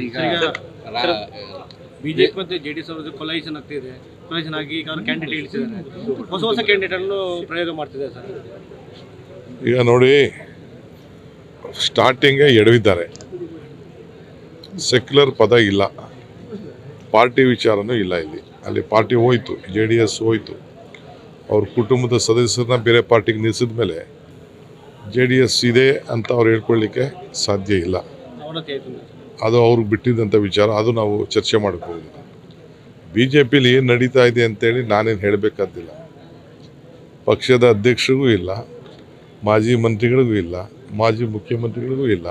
ಈಗ ಬಿಜೆಪಿ ಮತ್ತು J D S ಅವರದ್ದು ಕೊಲೈಷನ್ ಆಗ್ತಿದೆ. ಕೊಲೈಷನ್ ಆಗಿ ಈಗ ಅವರು ಕ್ಯಾಂಡಿಡೇಟ್ ಇಳಿಸಿದ್ದಾರೆ. ಹೊಸ ಹೊಸ ಕ್ಯಾಂಡಿಡೇಟ್ ಅನ್ನು ಪ್ರಯೋಗ ಮಾಡ್ತಿದ್ದಾರೆ ಸರ್. ಈಗ ನೋಡಿ ಸ್ಟಾರ್ಟಿಂಗೇ ಎಡವಿದ್ದಾರೆ. ಸೆಕ್ಯುಲರ್ ಪದ ಇಲ್ಲ. ಪಾರ್ಟಿ ವಿಚಾರನೂ ಇಲ್ಲ ಇಲ್ಲಿ. ಅಲ್ಲಿ ಪಾರ್ಟಿ ಹೋಯ್ತು ಜೆ ಡಿ ಎಸ್ ಹೋಯ್ತು. ಅವ್ರ ಕುಟುಂಬದ ಸದಸ್ಯರನ್ನ ಬೇರೆ ಪಾರ್ಟಿಗೆ ನಿಲ್ಲಿಸಿದ ಮೇಲೆ ಜೆ ಡಿ ಎಸ್ ಇದೆ ಅಂತ ಅವ್ರು ಹೇಳ್ಕೊಳ್ಳಿಕ್ಕೆ ಸಾಧ್ಯ ಇಲ್ಲ. ಅದು ಅವ್ರಿಗೆ ಬಿಟ್ಟಿದ್ದಂಥ ವಿಚಾರ ಅದು ನಾವು ಚರ್ಚೆ ಮಾಡ್ಬೋದು. ಬಿ ಜೆ ಪಿಲಿ ಏನು ನಡೀತಾ ಇದೆ ಅಂತೇಳಿ ನಾನೇನು ಹೇಳಬೇಕಾದಿಲ್ಲ ಪಕ್ಷದ ಅಧ್ಯಕ್ಷರಿಗೂ ಇಲ್ಲ ಮಾಜಿ ಮಂತ್ರಿಗಳಿಗೂ ಇಲ್ಲ ಮಾಜಿ ಮುಖ್ಯಮಂತ್ರಿಗಳಿಗೂ ಇಲ್ಲ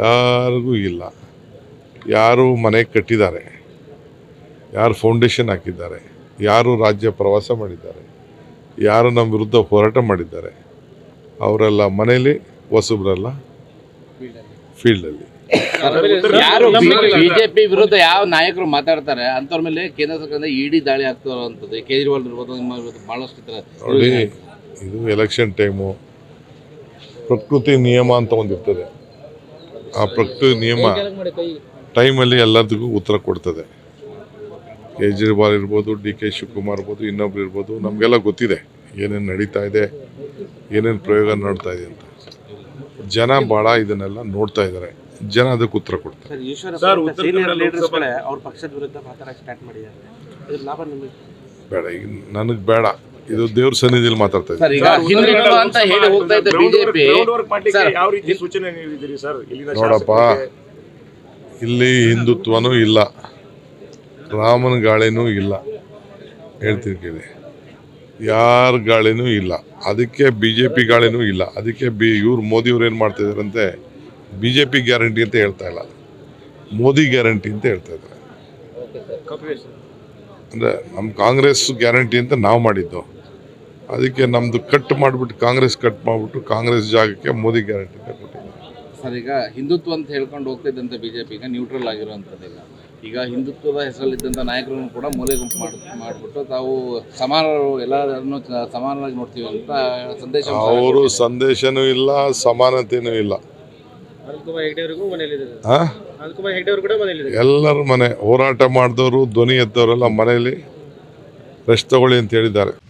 ಯಾರಿಗೂ ಇಲ್ಲ. ಯಾರು ಮನೆ ಕಟ್ಟಿದ್ದಾರೆ ಯಾರು ಫೌಂಡೇಶನ್ ಹಾಕಿದ್ದಾರೆ ಯಾರು ರಾಜ್ಯ ಪ್ರವಾಸ ಮಾಡಿದ್ದಾರೆ ಯಾರು ನಮ್ಮ ವಿರುದ್ಧ ಹೋರಾಟ ಮಾಡಿದ್ದಾರೆ ಅವರೆಲ್ಲ ಮನೆಯಲ್ಲಿ ಹೊಸಬ್ರಲ್ಲ ಫೀಲ್ಡಲ್ಲಿ ಯಾರು ಬಿಜೆಪಿ ವಿರುದ್ಧ ಯಾವ ನಾಯಕರು ಮಾತಾಡ್ತಾರೆ? ಅಂತವ್ರ ಮೇಲೆ ಕೇಂದ್ರ ಸರ್ಕಾರದಿಂದ ಇಡಿ ದಾಳಿ ಆಗ್ತಿರುವಂಥದ್ದು ಕೇಜ್ರಿವಾಲ್ ಇರ್ಬೋದು ಬಹಳಷ್ಟು ಇದು ಎಲೆಕ್ಷನ್ ಟೈಮು ಪ್ರಕೃತಿ ನಿಯಮ ಅಂತ ಒಂದಿರ್ತದೆ ಆ ಪ್ರಕೃತಿ ನಿಯಮ ಟೈಮಲ್ಲಿ ಎಲ್ಲದಕ್ಕೂ ಉತ್ತರ ಕೊಡ್ತದೆ. ಕೇಜ್ರಿವಾಲ್ ಇರ್ಬೋದು ಡಿ ಕೆ ಶಿವಕುಮಾರ್ ಇರ್ಬೋದು ಇನ್ನೊಬ್ರು ಇರ್ಬೋದು ನಮಗೆಲ್ಲ ಗೊತ್ತಿದೆ. ಏನೇನು ನಡೀತಾ ಇದೆ ಏನೇನು ಪ್ರಯೋಗ ನೋಡ್ತಾ ಇದೆ ಅಂತ. ಜನ ಭಾಳ ಇದನ್ನೆಲ್ಲ ನೋಡ್ತಾ ಇದ್ದಾರೆ ಜನ ಅದಕ್ಕೆ ಉತ್ತರ ಕೊಡ್ತಾರೆ. ಸರ್ ಉತ್ತರ ಕನ್ನಡ ಲೀಡರ್ಸ್ಗಳೇ ಅವ್ರ ಪಕ್ಷದ ವಿರುದ್ಧ ಮಾತಾಡಕ್ಕೆ ಸ್ಟಾರ್ಟ್ ಮಾಡಿದ್ದಾರೆ. ಇದ್ರ ಲಾಭ ನಿಮಗೆ? ಬೇಡ ಈಗ ನನಗೆ ಬೇಡ. ಇದು ದೇವ್ರ ಸನ್ನಿಧಿಯಲ್ಲಿ ಮಾತಾಡ್ತಾ ಇದ್ದೀನಿ. ಸರ್ ಈಗ ಹಿಂದುತ್ವ ಅಂತ ಹೇಳಿ ಹೋಗ್ತಾ ಇದ್ದ ಬಿಜೆಪಿ ಸರ್. ಯಾವ ರೀತಿ ಸೂಚನೆ ನೀಡಿದ್ದೀರಿ ಸರ್? ಇಲ್ಲಿನ ನೋಡಪ್ಪ ಇಲ್ಲಿ ಹಿಂದುತ್ವನೂ ಇಲ್ಲ. ರಾಮನ ಗಾಳಿನೂ ಇಲ್ಲ. ಹೇಳ್ತೀನಿ ಕೇಳಿ. ಯಾರ ಗಾಳಿನೂ ಇಲ್ಲ. ಅದಕ್ಕೆ ಬಿ ಜೆ ಪಿ ಗಾಳಿನೂ ಇಲ್ಲ. ಅದಕ್ಕೆ ಬಿ ಇವ್ರು ಮೋದಿಯವ್ರು ಏನು ಮಾಡ್ತಿದಾರಂತೆ? ಬಿ ಜೆ ಪಿ ಗ್ಯಾರಂಟಿ ಅಂತ ಹೇಳ್ತಾ ಇಲ್ಲ. ಮೋದಿ ಗ್ಯಾರಂಟಿ ಅಂತ ಹೇಳ್ತಾ ಇದ್ದಾರೆ. ಅಂದರೆ ನಮ್ಮ ಕಾಂಗ್ರೆಸ್ ಗ್ಯಾರಂಟಿ ಅಂತ ನಾವು ಮಾಡಿದ್ದು. ಅದಕ್ಕೆ ನಮ್ಮದು ಕಟ್ ಮಾಡಿಬಿಟ್ಟು ಕಾಂಗ್ರೆಸ್ ಕಟ್ ಮಾಡಿಬಿಟ್ಟು ಕಾಂಗ್ರೆಸ್ ಜಾಗಕ್ಕೆ ಮೋದಿ ಗ್ಯಾರಂಟಿ ಅಂತ ಕೊಟ್ಟಿದ್ದಾರೆ. ಸರ್ ಈಗ ಹಿಂದುತ್ವ ಅಂತ ಹೇಳ್ಕೊಂಡು ಹೋಗ್ತಾ ಇದ್ದಂಥ ಪಿ ಈಗ ನ್ಯೂಟ್ರಲ್ ಆಗಿರುವಂಥದ್ದಿಲ್ಲ ಈಗ. ಈಗ ಹಿಂದುತ್ವದ ಹೆಸರಲ್ಲಿದ್ದಂಥ ನಾಯಕರನ್ನು ಕೂಡ ಮೂಲೆ ಗುಂಪು ಮಾಡಿ ಮಾಡಿಬಿಟ್ಟು ತಾವು ಸಮಾನರು ಎಲ್ಲರನ್ನು ಸಮಾನವಾಗಿ ನೋಡ್ತೀವಿ ಅಂತ ಸಂದೇಶ ಅವರು ಸಂದೇಶನೂ ಇಲ್ಲ ಸಮಾನತೆಯೂ ಇಲ್ಲ. ಎಲ್ಲರ ಮನೆ. ಹೋರಾಟ ಮಾಡಿದವರು ಧ್ವನಿ ಎದ್ದವರೆಲ್ಲ ಮನೆಯಲ್ಲಿ. ರೆಸ್ಟ್ ತಗೊಳ್ಳಿ ಅಂತ ಹೇಳಿದ್ದಾರೆ.